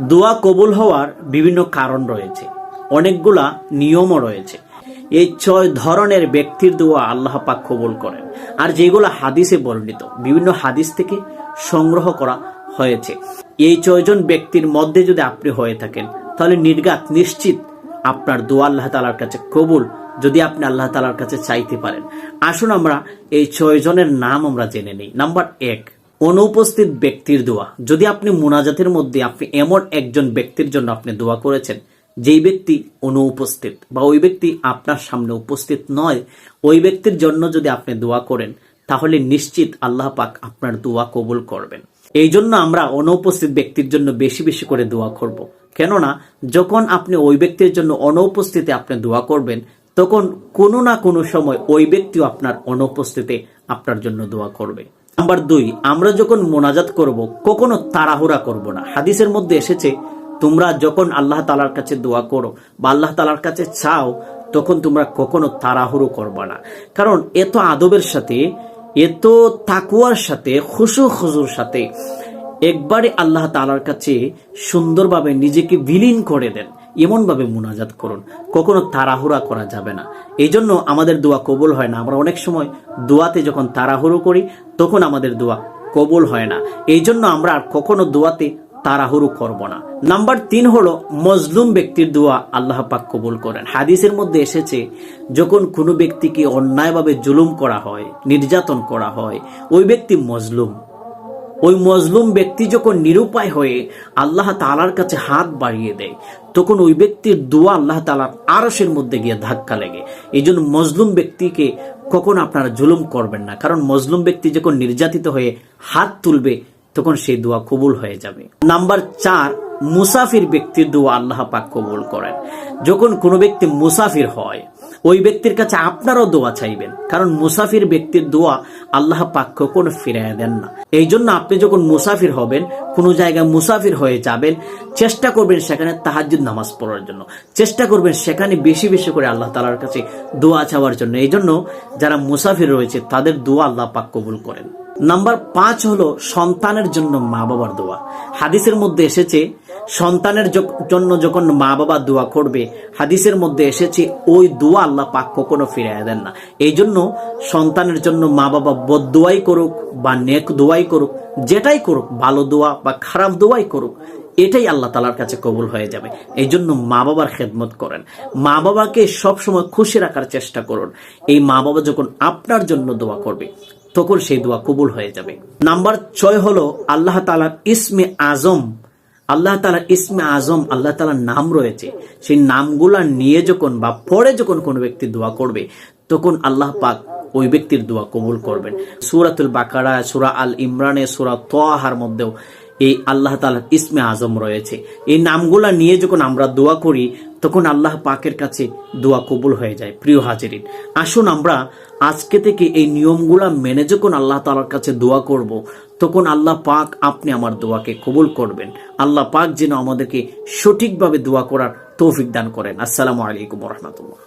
দোয়া কবুল হওয়ার বিভিন্ন কারণ রয়েছে। অনেকগুলা নিয়মও রয়েছে। এই ছয় ধরনের ব্যক্তির দোয়া আল্লাহ পাক কবুল করেন। আর যেগুলো হাদিসে বর্ণিত, বিভিন্ন হাদিস থেকে সংগ্রহ করা হয়েছে। এই ছয়জন ব্যক্তির মধ্যে যদি আপনি হয়ে থাকেন, তাহলে নির্গাত নিশ্চিত আপনার দোয়া আল্লাহ তালার কাছে কবুল যদি আপনি আল্লাহ তালার কাছে চাইতে পারেন। আসুন আমরা এই ছয় জনের নাম আমরা জেনে নিই। নাম্বার এক অনুপস্থিত ব্যক্তির দোয়া। যদি আপনি মোনাজাতের মধ্যে আপনি এমন একজন ব্যক্তির জন্য আপনি দোয়া করেছেন, যেই ব্যক্তি অনুপস্থিত বা ওই ব্যক্তি আপনার সামনে উপস্থিত নয়, ওই ব্যক্তির জন্য যদি আপনি দোয়া করেন, তাহলে নিশ্চিত আল্লাহ পাক আপনার দোয়া কবুল করবেন। এই জন্য আমরা অনুপস্থিত ব্যক্তির জন্য বেশি বেশি করে দোয়া করব। কেননা, যখন আপনি ওই ব্যক্তির জন্য অনুপস্থিতি আপনি দোয়া করবেন, তখন কোনো না কোনো সময় ওই ব্যক্তিও আপনার অনুপস্থিতি আপনার জন্য দোয়া করবে। নাম্বার দুই, আমরা যখন মোনাজাত করব, কখনো তাড়াহুড়া করব না। হাদিসের মধ্যে এসেছে, তোমরা যখন আল্লাহ তালার কাছে দোয়া করো বা আল্লাহ তালার কাছে চাও, তখন তোমরা কখনো তাড়াহুড়ো করবা না। কারণ এত আদবের সাথে, এত তাকুয়ার সাথে, খুশু খুশুর সাথে, একবারে আল্লাহ তালার কাছে সুন্দরভাবে নিজেকে বিলীন করে দেন। এমনভাবে মোনাজাত করুন। কখনো তাড়াহুড়া করা যাবে না। এই জন্য আমাদের দোয়া কবুল হয় না। আমরা অনেক সময় দোয়াতে যখন তাড়াহুড়ো করি, তখন আমাদের দোয়া কবুল হয় না। এই জন্য আমরা আর কখনো দোয়াতে তাড়াহুড়ো করব না। নাম্বার তিন হলো মজলুম ব্যক্তির দোয়া আল্লাহ পাক কবুল করেন। হাদিসের মধ্যে এসেছে, যখন কোনো ব্যক্তিকে অন্যায়ভাবে জুলুম করা হয়, নির্যাতন করা হয়, ওই ব্যক্তি মজলুম। ওই মজলুম ব্যক্তি যখন নিরুপায় হয়ে আল্লাহ তালার কাছে হাত বাড়িয়ে দেয়, তখন ওই ব্যক্তির দোয়া আল্লাহ তালার আরসের মধ্যে গিয়ে ধাক্কা লেগে। এই জন্য মজলুম ব্যক্তিকে কখন আপনারা জুলুম করবেন না, কারণ মজলুম ব্যক্তি যখন নির্যাতিত হয়ে হাত তুলবে, তখন সেই দোয়া কবুল হয়ে যাবে। নাম্বার চার, মুসাফির ব্যক্তির দোয়া আল্লাহ পাক কবুল করেন। যখন কোনো ব্যক্তি মুসাফির হয় ওই ব্যক্তির কাছে আপনারও দোয়া চাইবেন। কারণ মুসাফির ব্যক্তির দোয়া আল্লাহ পাক কখনো ফিরাইয়া দেন না। এই জন্য আপনি যখন মুসাফির হবেন, কোনো জায়গায় মুসাফির হয়ে যাবেন, চেষ্টা করবেন সেখানে তাহাজুদ নামাজ পড়ার জন্য। চেষ্টা করবেন সেখানে বেশি বেশি করে আল্লাহ তালার কাছে দোয়া চাওয়ার জন্য। এই জন্য যারা মুসাফির রয়েছে, তাদের দোয়া আল্লাহ পাক কবুল করেন। নাম্বার পাঁচ হলো সন্তানের জন্য মা বাবার দোয়া। হাদিসের মধ্যে এসেছে সন্তানের জন্য যখন মা বাবা দোয়া করবে, হাদিসের মধ্যে এসেছে, ওই দোয়া আল্লাহ পাক কখনো ফিরাইয়া দেন না। এই জন্য সন্তানের জন্য মা বাবা বদোয়াই করুক বা নেক দোয়াই করুক, যেটাই করুক, ভালো দোয়া বা খারাপ দোয়াই করুক, এটাই আল্লাহ তালার কাছে কবুল হয়ে যাবে। এই জন্য মা বাবার খেদমত করেন। মা বাবাকে সবসময় খুশি রাখার চেষ্টা করুন। এই মা বাবা যখন আপনার জন্য দোয়া করবে, তখন সেই দোয়া কবুল হয়ে যাবে। নাম্বার ছয় হলো আল্লাহ তালার ইসমে আজম আল্লাহ তালা ইসমে আজম, আল্লাহ তালার নাম রয়েছে। সেই নামগুলা নিয়ে যখন বা পরে যখন কোন ব্যক্তি দোয়া করবে, তখন আল্লাহ পাক ওই ব্যক্তির দোয়া কবুল করবেন। সুরাতুল বাকারা, সুরা আল ইমরানে সুরা তোয়াহার মধ্যেও এই আল্লাহ তালার ইসমে আজম রয়েছে। এই নামগুলা নিয়ে যখন আমরা দোয়া করি তখন আল্লাহ পাকের কাছে দোয়া কবুল হয়ে যায়। প্রিয় হাজিরিন, আসুন আমরা আজকে থেকে এই নিয়মগুলা মেনে যখন আল্লাহ তালার কাছে দোয়া করব, তখন আল্লাহ পাক আপনি আমার দোয়াকে কবুল করবেন। আল্লাহ পাক যেন আমাদেরকে সঠিকভাবে দোয়া করার তৌফিক দান করেন। আসসালামু আলাইকুম রহমতুল্লাহ।